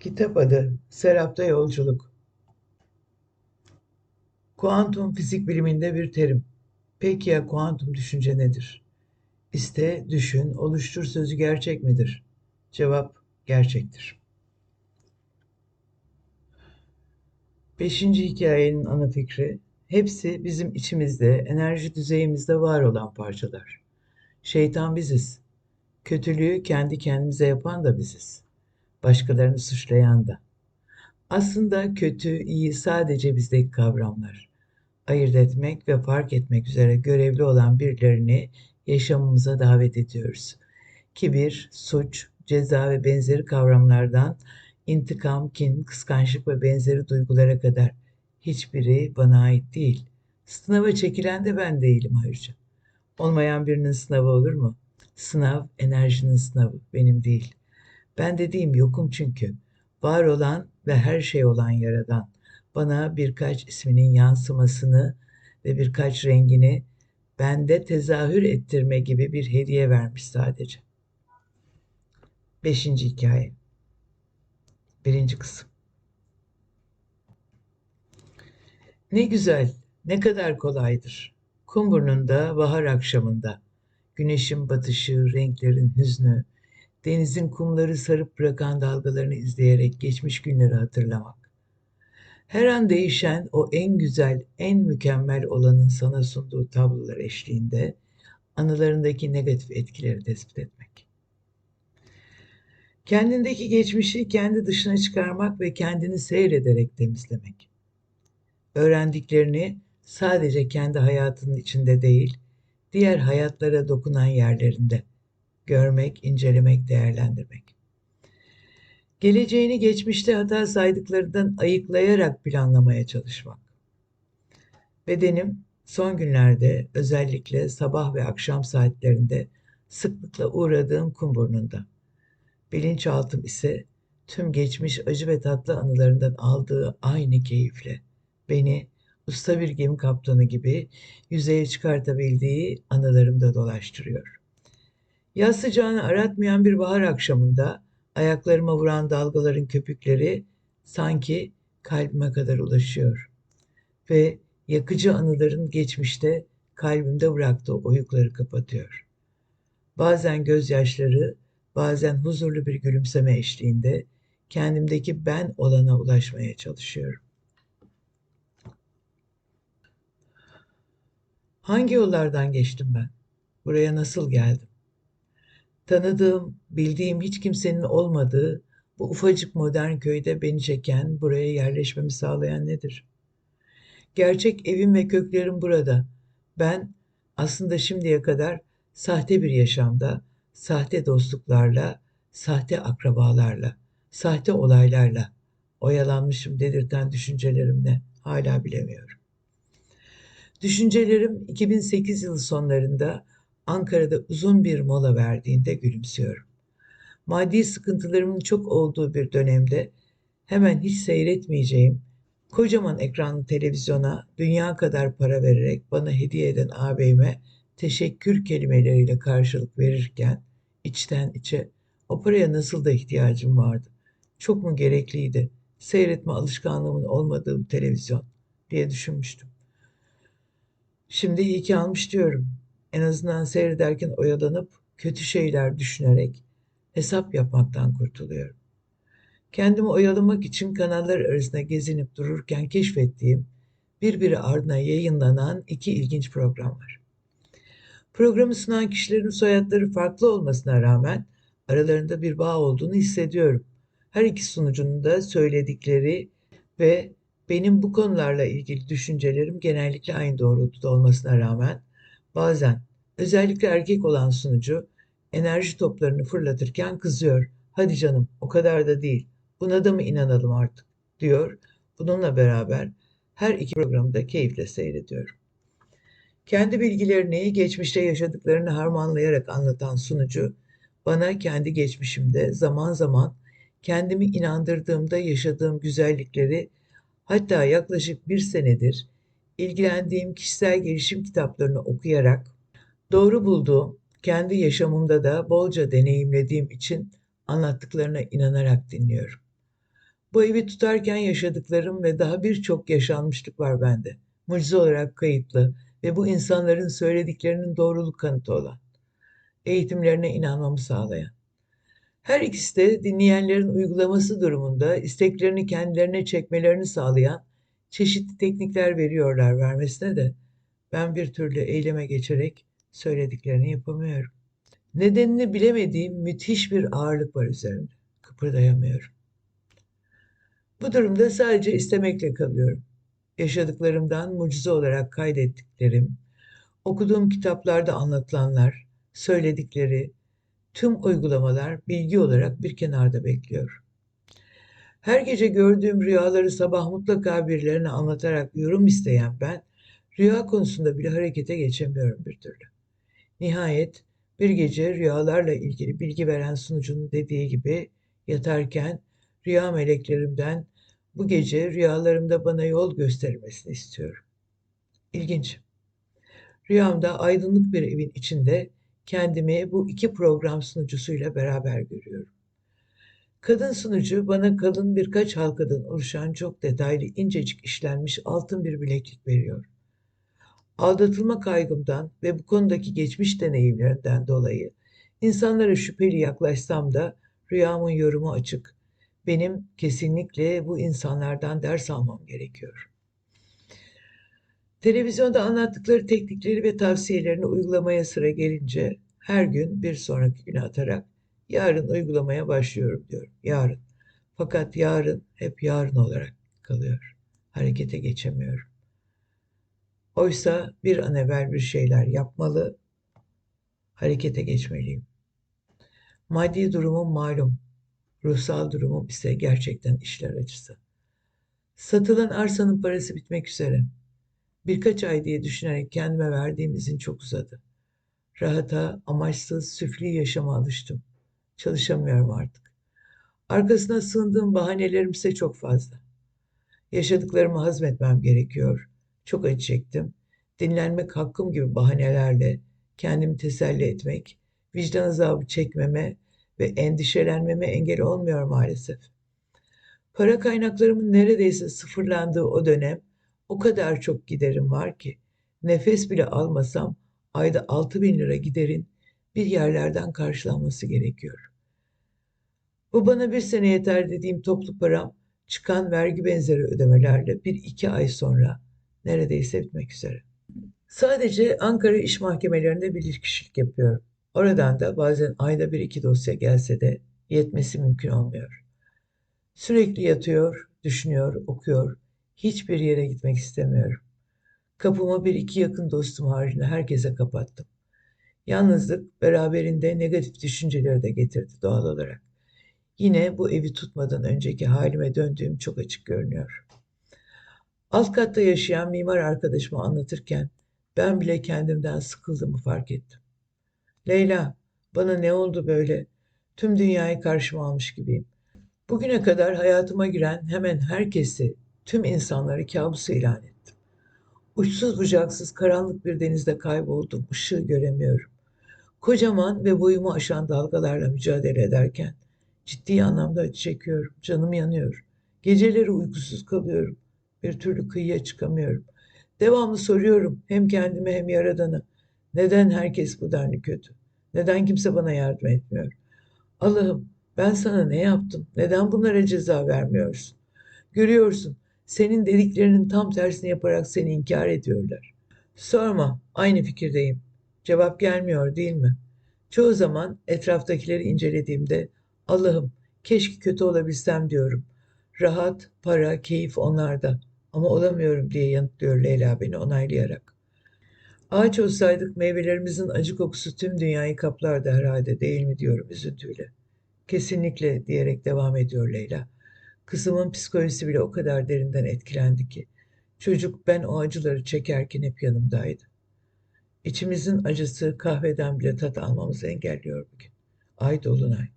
Kitap adı Serapta Yolculuk. Kuantum fizik biliminde bir terim. Peki ya kuantum düşünce nedir? İste, düşün, oluştur sözü gerçek midir? Cevap gerçektir. Beşinci hikayenin ana fikri, hepsi bizim içimizde, enerji düzeyimizde var olan parçalar. Şeytan biziz. Kötülüğü kendi kendimize yapan da biziz başkalarını suçlayan da. Aslında kötü, iyi sadece bizdeki kavramlar. Ayırt etmek ve fark etmek üzere görevli olan birilerini yaşamımıza davet ediyoruz. Kibir, suç, ceza ve benzeri kavramlardan intikam, kin, kıskançlık ve benzeri duygulara kadar hiçbiri bana ait değil. Sınava çekilen de ben değilim ayrıca. Olmayan birinin sınavı olur mu? Sınav enerjinin sınavı, benim değil. Ben dediğim yokum çünkü. Var olan ve her şey olan yaradan bana birkaç isminin yansımasını ve birkaç rengini bende tezahür ettirme gibi bir hediye vermiş sadece. Beşinci hikaye. Birinci kısım. Ne güzel, ne kadar kolaydır. Kumburnu'nda bahar akşamında. Güneşin batışı, renklerin hüznü, denizin kumları sarıp bırakan dalgalarını izleyerek geçmiş günleri hatırlamak. Her an değişen o en güzel, en mükemmel olanın sana sunduğu tablolar eşliğinde anılarındaki negatif etkileri tespit etmek. Kendindeki geçmişi kendi dışına çıkarmak ve kendini seyrederek temizlemek. Öğrendiklerini sadece kendi hayatının içinde değil, diğer hayatlara dokunan yerlerinde görmek, incelemek, değerlendirmek. Geleceğini geçmişte hata saydıklarından ayıklayarak planlamaya çalışmak. Bedenim son günlerde özellikle sabah ve akşam saatlerinde sıklıkla uğradığım kum burnunda. Bilinçaltım ise tüm geçmiş acı ve tatlı anılarından aldığı aynı keyifle beni usta bir gemi kaptanı gibi yüzeye çıkartabildiği anılarımda dolaştırıyor. Yaz sıcağını aratmayan bir bahar akşamında ayaklarıma vuran dalgaların köpükleri sanki kalbime kadar ulaşıyor. Ve yakıcı anıların geçmişte kalbimde bıraktığı oyukları kapatıyor. Bazen gözyaşları, bazen huzurlu bir gülümseme eşliğinde kendimdeki ben olana ulaşmaya çalışıyorum. Hangi yollardan geçtim ben? Buraya nasıl geldim? Tanıdığım, bildiğim hiç kimsenin olmadığı bu ufacık modern köyde beni çeken, buraya yerleşmemi sağlayan nedir? Gerçek evim ve köklerim burada. Ben aslında şimdiye kadar sahte bir yaşamda, sahte dostluklarla, sahte akrabalarla, sahte olaylarla oyalanmışım dedirten düşüncelerimle hala bilemiyorum. Düşüncelerim 2008 yılı sonlarında Ankara'da uzun bir mola verdiğinde gülümsüyorum. Maddi sıkıntılarımın çok olduğu bir dönemde hemen hiç seyretmeyeceğim kocaman ekranlı televizyona dünya kadar para vererek bana hediye eden ağabeyime teşekkür kelimeleriyle karşılık verirken içten içe o paraya nasıl da ihtiyacım vardı. Çok mu gerekliydi seyretme alışkanlığımın olmadığı bu televizyon diye düşünmüştüm. Şimdi iyi ki almış diyorum en azından seyrederken oyalanıp kötü şeyler düşünerek hesap yapmaktan kurtuluyorum. Kendimi oyalamak için kanallar arasında gezinip dururken keşfettiğim birbiri ardına yayınlanan iki ilginç program var. Programı sunan kişilerin soyadları farklı olmasına rağmen aralarında bir bağ olduğunu hissediyorum. Her iki sunucunun da söyledikleri ve benim bu konularla ilgili düşüncelerim genellikle aynı doğrultuda olmasına rağmen Bazen özellikle erkek olan sunucu enerji toplarını fırlatırken kızıyor. Hadi canım o kadar da değil. Buna da mı inanalım artık diyor. Bununla beraber her iki programı da keyifle seyrediyorum. Kendi bilgilerini, geçmişte yaşadıklarını harmanlayarak anlatan sunucu bana kendi geçmişimde zaman zaman kendimi inandırdığımda yaşadığım güzellikleri hatta yaklaşık bir senedir ilgilendiğim kişisel gelişim kitaplarını okuyarak doğru bulduğum, kendi yaşamımda da bolca deneyimlediğim için anlattıklarına inanarak dinliyorum. Bu evi tutarken yaşadıklarım ve daha birçok yaşanmışlık var bende. Mucize olarak kayıtlı ve bu insanların söylediklerinin doğruluk kanıtı olan. Eğitimlerine inanmamı sağlayan. Her ikisi de dinleyenlerin uygulaması durumunda isteklerini kendilerine çekmelerini sağlayan çeşitli teknikler veriyorlar vermesine de ben bir türlü eyleme geçerek söylediklerini yapamıyorum. Nedenini bilemediğim müthiş bir ağırlık var üzerimde. Kıpırdayamıyorum. Bu durumda sadece istemekle kalıyorum. Yaşadıklarımdan mucize olarak kaydettiklerim, okuduğum kitaplarda anlatılanlar, söyledikleri, tüm uygulamalar bilgi olarak bir kenarda bekliyor. Her gece gördüğüm rüyaları sabah mutlaka birilerine anlatarak yorum isteyen ben, rüya konusunda bile harekete geçemiyorum bir türlü. Nihayet bir gece rüyalarla ilgili bilgi veren sunucunun dediği gibi yatarken rüya meleklerimden bu gece rüyalarımda bana yol göstermesini istiyorum. İlginç. Rüyamda aydınlık bir evin içinde kendimi bu iki program sunucusuyla beraber görüyorum. Kadın sunucu bana kalın birkaç halkadan oluşan çok detaylı incecik işlenmiş altın bir bileklik veriyor. Aldatılma kaygımdan ve bu konudaki geçmiş deneyimlerinden dolayı insanlara şüpheli yaklaşsam da rüyamın yorumu açık. Benim kesinlikle bu insanlardan ders almam gerekiyor. Televizyonda anlattıkları teknikleri ve tavsiyelerini uygulamaya sıra gelince her gün bir sonraki güne atarak yarın uygulamaya başlıyorum diyorum. Yarın. Fakat yarın hep yarın olarak kalıyor. Harekete geçemiyorum. Oysa bir an evvel bir şeyler yapmalı, harekete geçmeliyim. Maddi durumum malum, ruhsal durumum ise gerçekten işler acısı. Satılan arsanın parası bitmek üzere. Birkaç ay diye düşünerek kendime verdiğim izin çok uzadı. Rahata, amaçsız, süfli yaşama alıştım. Çalışamıyorum artık. Arkasına sığındığım bahanelerim ise çok fazla. Yaşadıklarımı hazmetmem gerekiyor. Çok acı çektim. Dinlenmek hakkım gibi bahanelerle kendimi teselli etmek, vicdan azabı çekmeme ve endişelenmeme engel olmuyor maalesef. Para kaynaklarımın neredeyse sıfırlandığı o dönem o kadar çok giderim var ki nefes bile almasam ayda 6 bin lira giderin bir yerlerden karşılanması gerekiyor. Bu bana bir sene yeter dediğim toplu param çıkan vergi benzeri ödemelerle bir iki ay sonra neredeyse bitmek üzere. Sadece Ankara iş mahkemelerinde bilirkişilik yapıyorum. Oradan da bazen ayda bir iki dosya gelse de yetmesi mümkün olmuyor. Sürekli yatıyor, düşünüyor, okuyor. Hiçbir yere gitmek istemiyorum. Kapımı bir iki yakın dostum haricinde herkese kapattım. Yalnızlık beraberinde negatif düşünceleri de getirdi doğal olarak. Yine bu evi tutmadan önceki halime döndüğüm çok açık görünüyor. Alt katta yaşayan mimar arkadaşıma anlatırken ben bile kendimden sıkıldığımı fark ettim. Leyla, bana ne oldu böyle? Tüm dünyayı karşıma almış gibiyim. Bugüne kadar hayatıma giren hemen herkesi, tüm insanları kabusu ilan ettim. Uçsuz bucaksız karanlık bir denizde kayboldum, ışığı göremiyorum. Kocaman ve boyumu aşan dalgalarla mücadele ederken ciddi anlamda acı çekiyorum, canım yanıyor. Geceleri uykusuz kalıyorum. Bir türlü kıyıya çıkamıyorum. Devamlı soruyorum hem kendime hem yaradana. Neden herkes bu denli kötü? Neden kimse bana yardım etmiyor? Allah'ım ben sana ne yaptım? Neden bunlara ceza vermiyorsun? Görüyorsun senin dediklerinin tam tersini yaparak seni inkar ediyorlar. Sorma aynı fikirdeyim. Cevap gelmiyor değil mi? Çoğu zaman etraftakileri incelediğimde Allah'ım keşke kötü olabilsem diyorum. Rahat, para, keyif onlarda. Ama olamıyorum diye yanıtlıyor Leyla beni onaylayarak. Ağaç olsaydık meyvelerimizin acı kokusu tüm dünyayı kaplardı herhalde değil mi diyorum üzüntüyle. Kesinlikle diyerek devam ediyor Leyla. Kızımın psikolojisi bile o kadar derinden etkilendi ki. Çocuk ben o acıları çekerken hep yanımdaydı. İçimizin acısı kahveden bile tat almamızı engelliyor bugün. Ay dolunay.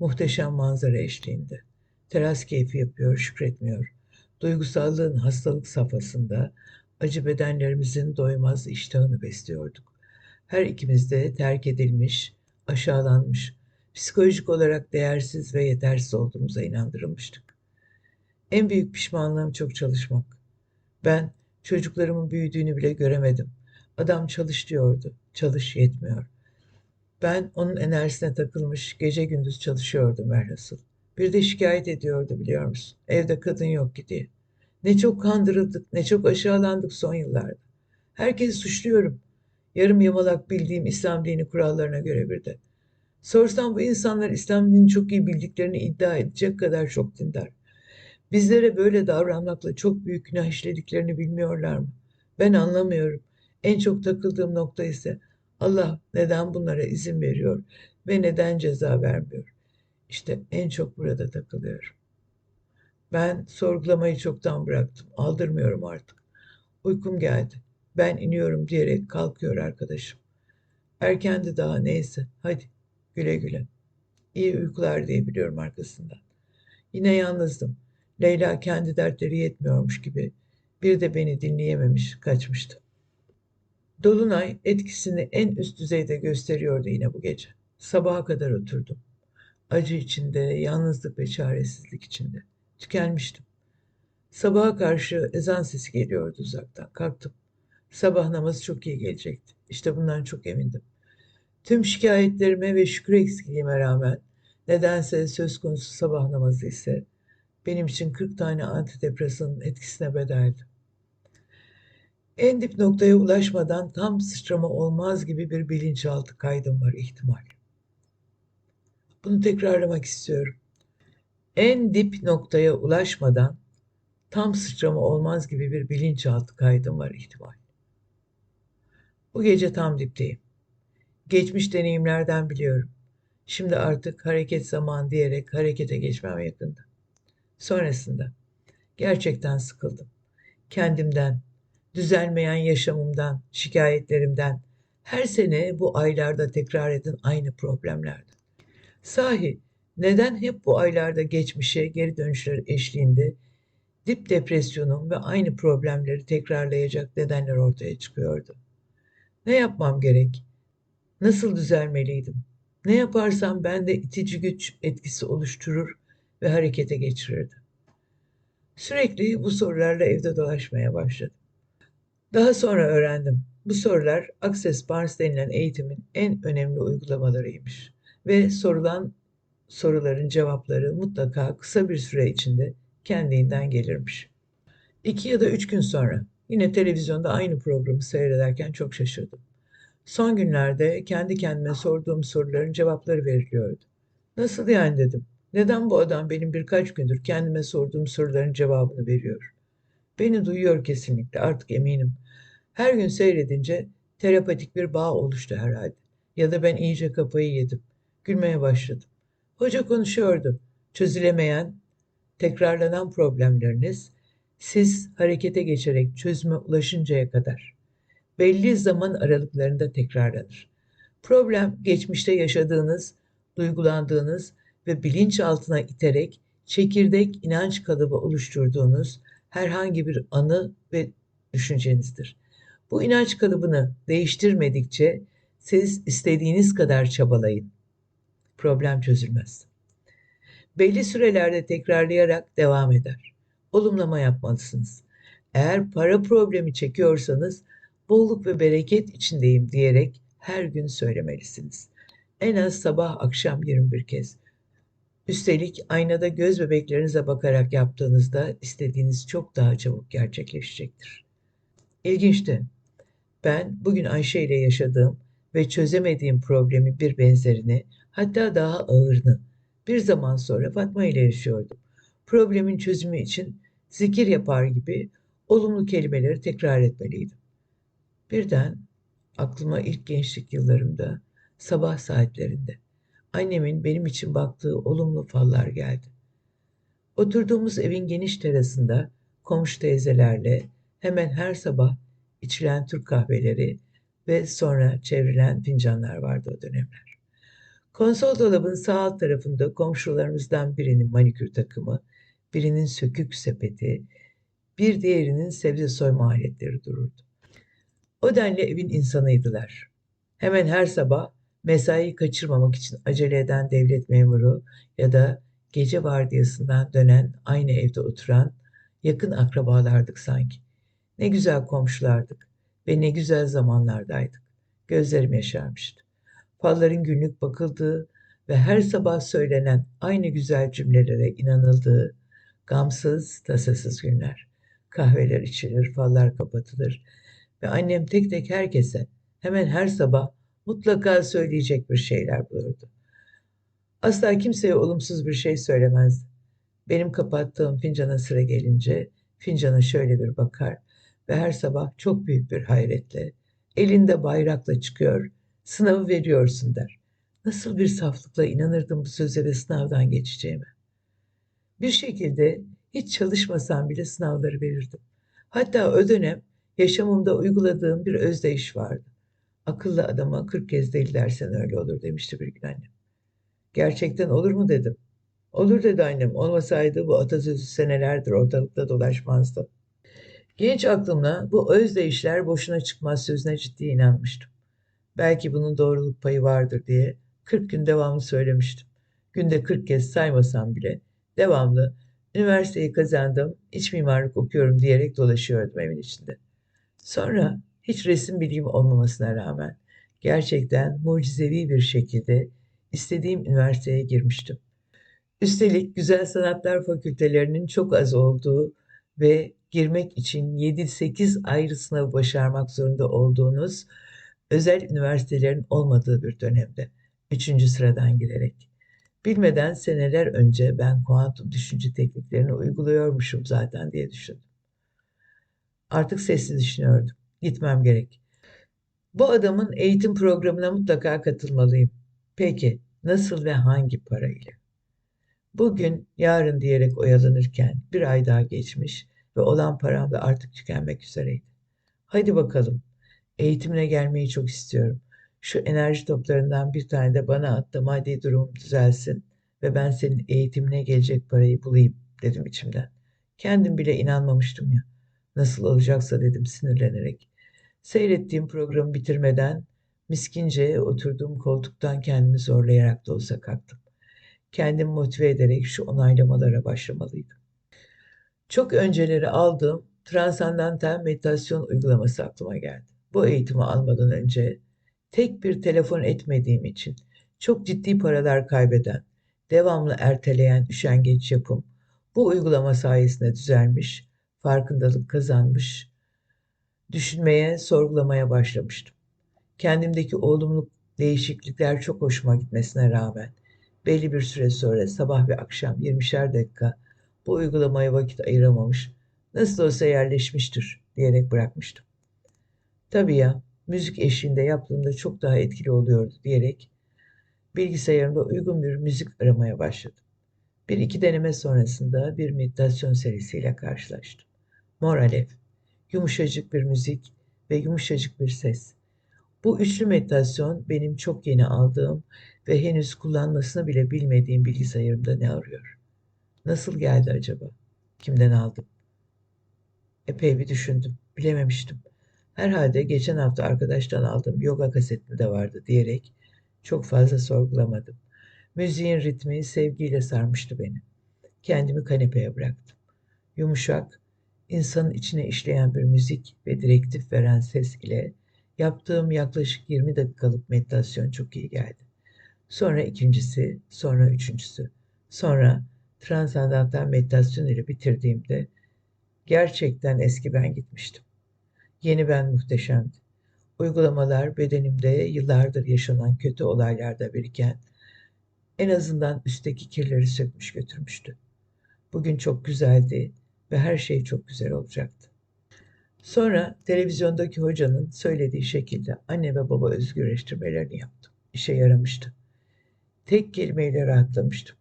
Muhteşem manzara eşliğinde. Teras keyfi yapıyor, şükretmiyor. Duygusallığın hastalık safhasında acı bedenlerimizin doymaz iştahını besliyorduk. Her ikimiz de terk edilmiş, aşağılanmış, psikolojik olarak değersiz ve yetersiz olduğumuza inandırılmıştık. En büyük pişmanlığım çok çalışmak. Ben çocuklarımın büyüdüğünü bile göremedim. Adam çalış diyordu. Çalış yetmiyor. Ben onun enerjisine takılmış gece gündüz çalışıyordum velhasıl. Bir de şikayet ediyordu biliyor musun? Evde kadın yok ki diye. Ne çok kandırıldık, ne çok aşağılandık son yıllarda. Herkesi suçluyorum. Yarım yamalak bildiğim İslam dini kurallarına göre bir de. Sorsam bu insanlar İslam dinini çok iyi bildiklerini iddia edecek kadar çok dindar. Bizlere böyle davranmakla çok büyük günah işlediklerini bilmiyorlar mı? Ben anlamıyorum. En çok takıldığım nokta ise Allah neden bunlara izin veriyor ve neden ceza vermiyor? İşte en çok burada takılıyorum. Ben sorgulamayı çoktan bıraktım. Aldırmıyorum artık. Uykum geldi. Ben iniyorum diyerek kalkıyor arkadaşım. Erkendi daha neyse. Hadi güle güle. İyi uykular diyebiliyorum arkasından. Yine yalnızdım. Leyla kendi dertleri yetmiyormuş gibi bir de beni dinleyememiş kaçmıştı. Dolunay etkisini en üst düzeyde gösteriyordu yine bu gece. Sabaha kadar oturdum. Acı içinde, yalnızlık ve çaresizlik içinde. Tükenmiştim. Sabaha karşı ezan sesi geliyordu uzaktan. Kalktım. Sabah namazı çok iyi gelecekti. İşte bundan çok emindim. Tüm şikayetlerime ve şükür eksikliğime rağmen nedense söz konusu sabah namazı ise benim için 40 tane antidepresanın etkisine bedeldi. En dip noktaya ulaşmadan tam sıçrama olmaz gibi bir bilinçaltı kaydım var ihtimal. Bunu tekrarlamak istiyorum. En dip noktaya ulaşmadan tam sıçrama olmaz gibi bir bilinçaltı kaydım var ihtimal. Bu gece tam dipteyim. Geçmiş deneyimlerden biliyorum. Şimdi artık hareket zaman diyerek harekete geçmem yakında. Sonrasında gerçekten sıkıldım. Kendimden, düzelmeyen yaşamımdan, şikayetlerimden, her sene bu aylarda tekrar eden aynı problemlerden. Sahi neden hep bu aylarda geçmişe geri dönüşler eşliğinde dip depresyonum ve aynı problemleri tekrarlayacak nedenler ortaya çıkıyordu? Ne yapmam gerek? Nasıl düzelmeliydim? Ne yaparsam bende itici güç etkisi oluşturur ve harekete geçirirdi. Sürekli bu sorularla evde dolaşmaya başladım. Daha sonra öğrendim. Bu sorular Access Bars denilen eğitimin en önemli uygulamalarıymış. Ve sorulan soruların cevapları mutlaka kısa bir süre içinde kendinden gelirmiş. İki ya da üç gün sonra yine televizyonda aynı programı seyrederken çok şaşırdım. Son günlerde kendi kendime sorduğum soruların cevapları veriliyordu. Nasıl yani dedim. Neden bu adam benim birkaç gündür kendime sorduğum soruların cevabını veriyor? Beni duyuyor kesinlikle artık eminim. Her gün seyredince terapatik bir bağ oluştu herhalde. Ya da ben iyice kafayı yedim. Gülmeye başladım. Hoca konuşuyordu. Çözülemeyen, tekrarlanan problemleriniz siz harekete geçerek çözüme ulaşıncaya kadar belli zaman aralıklarında tekrarlanır. Problem geçmişte yaşadığınız, duygulandığınız ve bilinçaltına iterek çekirdek inanç kalıbı oluşturduğunuz herhangi bir anı ve düşüncenizdir. Bu inanç kalıbını değiştirmedikçe siz istediğiniz kadar çabalayın. Problem çözülmez. Belli sürelerde tekrarlayarak devam eder. Olumlama yapmalısınız. Eğer para problemi çekiyorsanız bolluk ve bereket içindeyim diyerek her gün söylemelisiniz. En az sabah akşam 21 kez. Üstelik aynada göz bebeklerinize bakarak yaptığınızda istediğiniz çok daha çabuk gerçekleşecektir. İlginçti. Ben bugün Ayşe ile yaşadığım ve çözemediğim problemi bir benzerini, hatta daha ağırını bir zaman sonra Fatma ile yaşıyordum. Problemin çözümü için zikir yapar gibi olumlu kelimeleri tekrar etmeliydim. Birden aklıma ilk gençlik yıllarımda sabah saatlerinde annemin benim için baktığı olumlu fallar geldi. Oturduğumuz evin geniş terasında komşu teyzelerle hemen her sabah içilen Türk kahveleri ve sonra çevrilen fincanlar vardı o dönemler. Konsol dolabın sağ alt tarafında komşularımızdan birinin manikür takımı, birinin sökük sepeti, bir diğerinin sebze soyma aletleri dururdu. O denli evin insanıydılar. Hemen her sabah mesai kaçırmamak için acele eden devlet memuru ya da gece vardiyasından dönen, aynı evde oturan yakın akrabalardık sanki. Ne güzel komşulardık ve ne güzel zamanlardaydık. Gözlerim yaşarmıştı. Falların günlük bakıldığı ve her sabah söylenen aynı güzel cümlelere inanıldığı gamsız, tasasız günler. Kahveler içilir, fallar kapatılır ve annem tek tek herkese hemen her sabah mutlaka söyleyecek bir şeyler bulurdu. Asla kimseye olumsuz bir şey söylemezdi. Benim kapattığım fincana sıra gelince fincana şöyle bir bakar ve her sabah çok büyük bir hayretle elinde bayrakla çıkıyor, sınavı veriyorsun der. Nasıl bir saflıkla inanırdım bu söze ve sınavdan geçeceğime. Bir şekilde hiç çalışmasam bile sınavları verirdim. Hatta o dönem yaşamımda uyguladığım bir özdeyiş vardı. Akıllı adama kırk kez deli dersen öyle olur demişti bir gün annem. Gerçekten olur mu dedim. Olur dedi annem. Olmasaydı bu atasözü senelerdir ortalıkta dolaşmazdı. Genç aklımla bu özdeyişler boşuna çıkmaz sözüne ciddi inanmıştım. Belki bunun doğruluk payı vardır diye 40 gün devamlı söylemiştim. Günde 40 kez saymasam bile devamlı üniversiteyi kazandım, iç mimarlık okuyorum diyerek dolaşıyordum evin içinde. Sonra hiç resim bilgim olmamasına rağmen gerçekten mucizevi bir şekilde istediğim üniversiteye girmiştim. Üstelik Güzel Sanatlar Fakültelerinin çok az olduğu ve girmek için 7-8 ayrı sınavı başarmak zorunda olduğunuz özel üniversitelerin olmadığı bir dönemde. Üçüncü sıradan girerek. Bilmeden seneler önce ben kuantum düşünce tekniklerini uyguluyormuşum zaten diye düşündüm. Artık sessiz düşünüyordum. Gitmem gerek. Bu adamın eğitim programına mutlaka katılmalıyım. Peki nasıl ve hangi parayla? Bugün yarın diyerek oyalanırken bir ay daha geçmiş ve olan param da artık tükenmek üzereydi. Hadi bakalım. Eğitimine gelmeyi çok istiyorum. Şu enerji toplarından bir tane de bana at da maddi durumum düzelsin ve ben senin eğitimine gelecek parayı bulayım dedim içimden. Kendim bile inanmamıştım ya. Nasıl olacaksa dedim sinirlenerek. Seyrettiğim programı bitirmeden miskince oturduğum koltuktan kendimi zorlayarak da olsa kalktım. Kendimi motive ederek şu onaylamalara başlamalıydım. Çok önceleri aldığım transandantal meditasyon uygulaması aklıma geldi. Bu eğitimi almadan önce tek bir telefon etmediğim için çok ciddi paralar kaybeden, devamlı erteleyen üşengeç yapım bu uygulama sayesinde düzelmiş, farkındalık kazanmış, düşünmeye, sorgulamaya başlamıştım. Kendimdeki olumlu değişiklikler çok hoşuma gitmesine rağmen belli bir süre sonra sabah ve akşam 20'şer dakika bu uygulamaya vakit ayıramamış, nasıl olsa yerleşmiştir diyerek bırakmıştım. Tabii ya, müzik eşliğinde yaptığımda çok daha etkili oluyordu diyerek bilgisayarımda uygun bir müzik aramaya başladım. Bir iki deneme sonrasında bir meditasyon serisiyle karşılaştım. Mor Alev, yumuşacık bir müzik ve yumuşacık bir ses. Bu üçlü meditasyon benim çok yeni aldığım ve henüz kullanmasını bile bilmediğim bilgisayarımda ne arıyor? Nasıl geldi acaba? Kimden aldım? Epey bir düşündüm. Bilememiştim. Herhalde geçen hafta arkadaştan aldığım yoga kasetinde vardı diyerek çok fazla sorgulamadım. Müziğin ritmi sevgiyle sarmıştı beni. Kendimi kanepeye bıraktım. Yumuşak, insanın içine işleyen bir müzik ve direktif veren ses ile yaptığım yaklaşık 20 dakikalık meditasyon çok iyi geldi. Sonra ikincisi, sonra üçüncüsü. Sonra transandantal meditasyon ile bitirdiğimde gerçekten eski ben gitmiştim. Yeni ben muhteşemdi. Uygulamalar bedenimde yıllardır yaşanan kötü olaylarda biriken en azından üstteki kirleri sökmüş götürmüştü. Bugün çok güzeldi ve her şey çok güzel olacaktı. Sonra televizyondaki hocanın söylediği şekilde anne ve baba özgürleştirmelerini yaptım. İşe yaramıştı. Tek kelimeyle rahatlamıştım.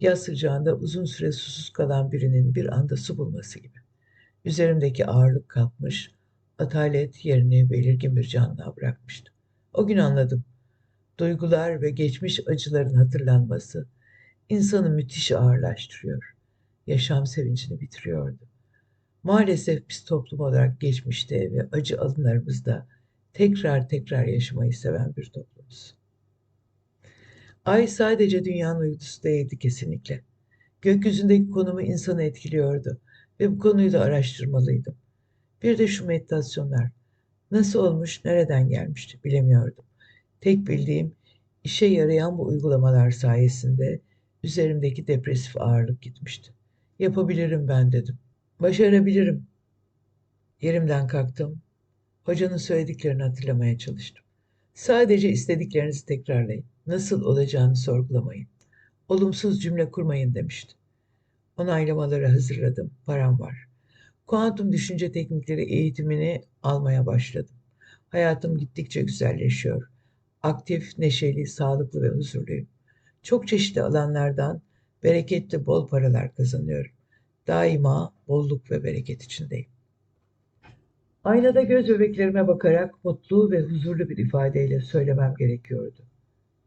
Yaz sıcağında uzun süre susuz kalan birinin bir anda su bulması gibi. Üzerimdeki ağırlık kalkmış, atalet yerini belirgin bir canlığa bırakmıştı. O gün anladım. Duygular ve geçmiş acıların hatırlanması insanı müthiş ağırlaştırıyor. Yaşam sevincini bitiriyordu. Maalesef biz toplum olarak geçmişte ve acı alınlarımızda tekrar tekrar yaşamayı seven bir toplumuz. Ay sadece dünyanın uydusu değildi kesinlikle. Gökyüzündeki konumu insanı etkiliyordu ve bu konuyu da araştırmalıydım. Bir de şu meditasyonlar. Nasıl olmuş, nereden gelmişti bilemiyordum. Tek bildiğim işe yarayan bu uygulamalar sayesinde üzerimdeki depresif ağırlık gitmişti. Yapabilirim ben dedim. Başarabilirim. Yerimden kalktım. Hocanın söylediklerini hatırlamaya çalıştım. Sadece istediklerinizi tekrarlayın. Nasıl olacağını sorgulamayın. Olumsuz cümle kurmayın demişti. Onaylamaları hazırladım. Param var. Kuantum düşünce teknikleri eğitimini almaya başladım. Hayatım gittikçe güzelleşiyor. Aktif, neşeli, sağlıklı ve huzurluyum. Çok çeşitli alanlardan bereketli bol paralar kazanıyorum. Daima bolluk ve bereket içindeyim. Aynada göz bebeklerime bakarak mutlu ve huzurlu bir ifadeyle söylemem gerekiyordu.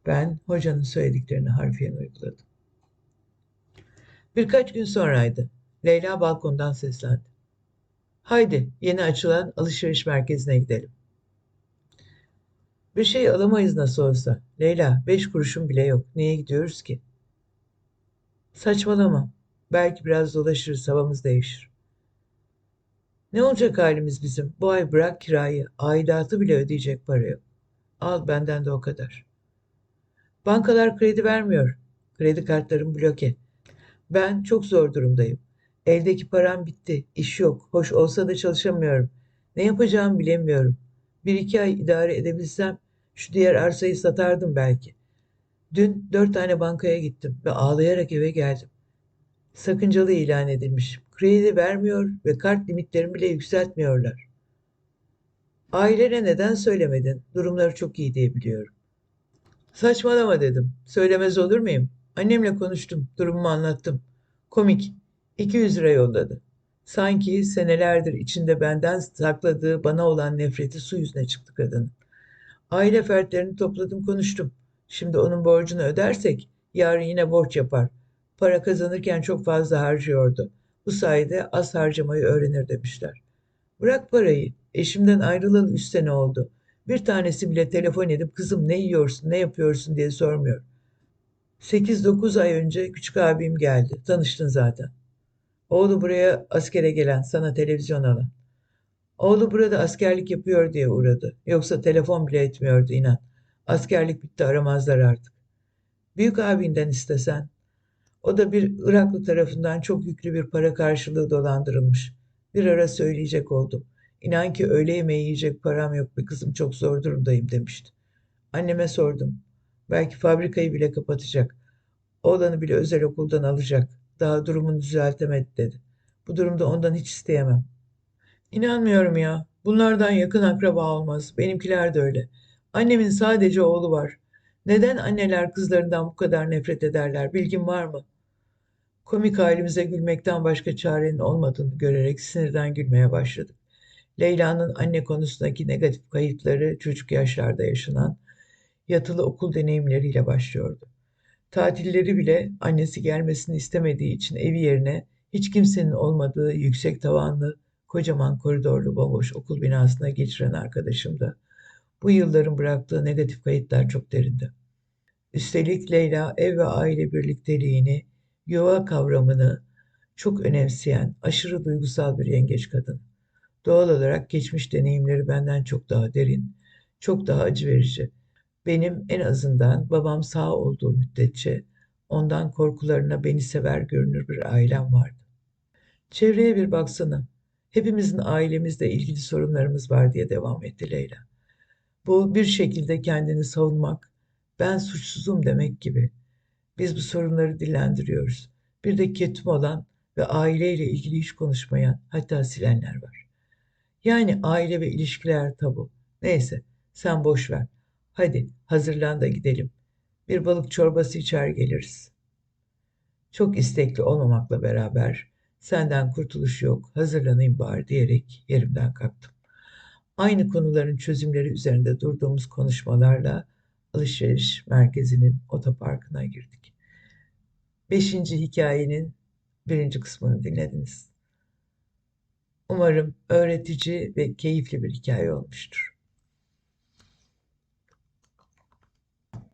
Ben hocanın söylediklerini harfiyen uyguladım. Birkaç gün sonraydı. Leyla balkondan seslendi. Haydi yeni açılan alışveriş merkezine gidelim. Bir şey alamayız nasıl olsa. Leyla beş kuruşun bile yok. Niye gidiyoruz ki? Saçmalama. Belki biraz dolaşırız havamız değişir. Ne olacak halimiz bizim? Bu ay bırak kirayı, aidatı bile ödeyecek para yok. Al benden de o kadar. Bankalar kredi vermiyor. Kredi kartlarım bloke. Ben çok zor durumdayım. Eldeki param bitti. İş yok. Hoş olsa da çalışamıyorum. Ne yapacağımı bilemiyorum. Bir iki ay idare edebilsem şu diğer arsayı satardım belki. Dün dört tane bankaya gittim ve ağlayarak eve geldim. Sakıncalı ilan edilmiş. Kredi vermiyor ve kart limitlerimi bile yükseltmiyorlar. Ailene neden söylemedin? Durumları çok iyi diye biliyorum. Saçmalama dedim. Söylemez olur muyum? Annemle konuştum. Durumumu anlattım. Komik. 200 lira yolladı. Sanki senelerdir içinde benden sakladığı bana olan nefreti su yüzüne çıktı kadının. Aile fertlerini topladım konuştum. Şimdi onun borcunu ödersek yarın yine borç yapar. Para kazanırken çok fazla harcıyordu. Bu sayede az harcamayı öğrenir demişler. Bırak parayı. Eşimden ayrılalı üç sene oldu. Bir tanesi bile telefon edip kızım ne yiyorsun, ne yapıyorsun diye sormuyor. 8-9 ay önce küçük abim geldi. Tanıştın zaten. Oğlu buraya askere gelen, sana televizyon alan. Oğlu burada askerlik yapıyor diye uğradı. Yoksa telefon bile etmiyordu inan. Askerlik bitti aramazlar artık. Büyük abinden istesen. O da bir Iraklı tarafından çok yüklü bir para karşılığı dolandırılmış. Bir ara söyleyecek oldum. İnan ki öğle yemeği yiyecek param yok be kızım çok zor durumdayım demişti. Anneme sordum. Belki fabrikayı bile kapatacak. Oğlanı bile özel okuldan alacak. Daha durumunu düzeltemedi dedi. Bu durumda ondan hiç isteyemem. İnanmıyorum ya. Bunlardan yakın akraba olmaz. Benimkiler de öyle. Annemin sadece oğlu var. Neden anneler kızlarından bu kadar nefret ederler? Bilgin var mı? Komik halimize gülmekten başka çarenin olmadığını görerek sinirden gülmeye başladık. Leyla'nın anne konusundaki negatif kayıtları çocuk yaşlarda yaşanan yatılı okul deneyimleriyle başlıyordu. Tatilleri bile annesi gelmesini istemediği için evi yerine hiç kimsenin olmadığı yüksek tavanlı, kocaman koridorlu bomboş okul binasına geçiren arkadaşım da bu yılların bıraktığı negatif kayıtlar çok derindi. Üstelik Leyla ev ve aile birlikteliğini, yuva kavramını çok önemseyen, aşırı duygusal bir yengeç kadın. Doğal olarak geçmiş deneyimleri benden çok daha derin, çok daha acı verici. Benim en azından babam sağ olduğu müddetçe ondan korkularına beni sever görünür bir ailem vardı. Çevreye bir baksana. Hepimizin ailemizle ilgili sorunlarımız var diye devam etti Leyla. Bu bir şekilde kendini savunmak, ben suçsuzum demek gibi. Biz bu sorunları dillendiriyoruz. Bir de ketum olan ve aileyle ilgili hiç konuşmayan, hatta silenler var. Yani aile ve ilişkiler tabu. Neyse, sen boş ver. Hadi hazırlan da gidelim. Bir balık çorbası içer geliriz. Çok istekli olmamakla beraber senden kurtuluş yok, hazırlanayım bari diyerek yerimden kalktım. Aynı konuların çözümleri üzerinde durduğumuz konuşmalarla alışveriş merkezinin otoparkına girdik. Beşinci hikayenin birinci kısmını dinlediniz. Umarım öğretici ve keyifli bir hikaye olmuştur.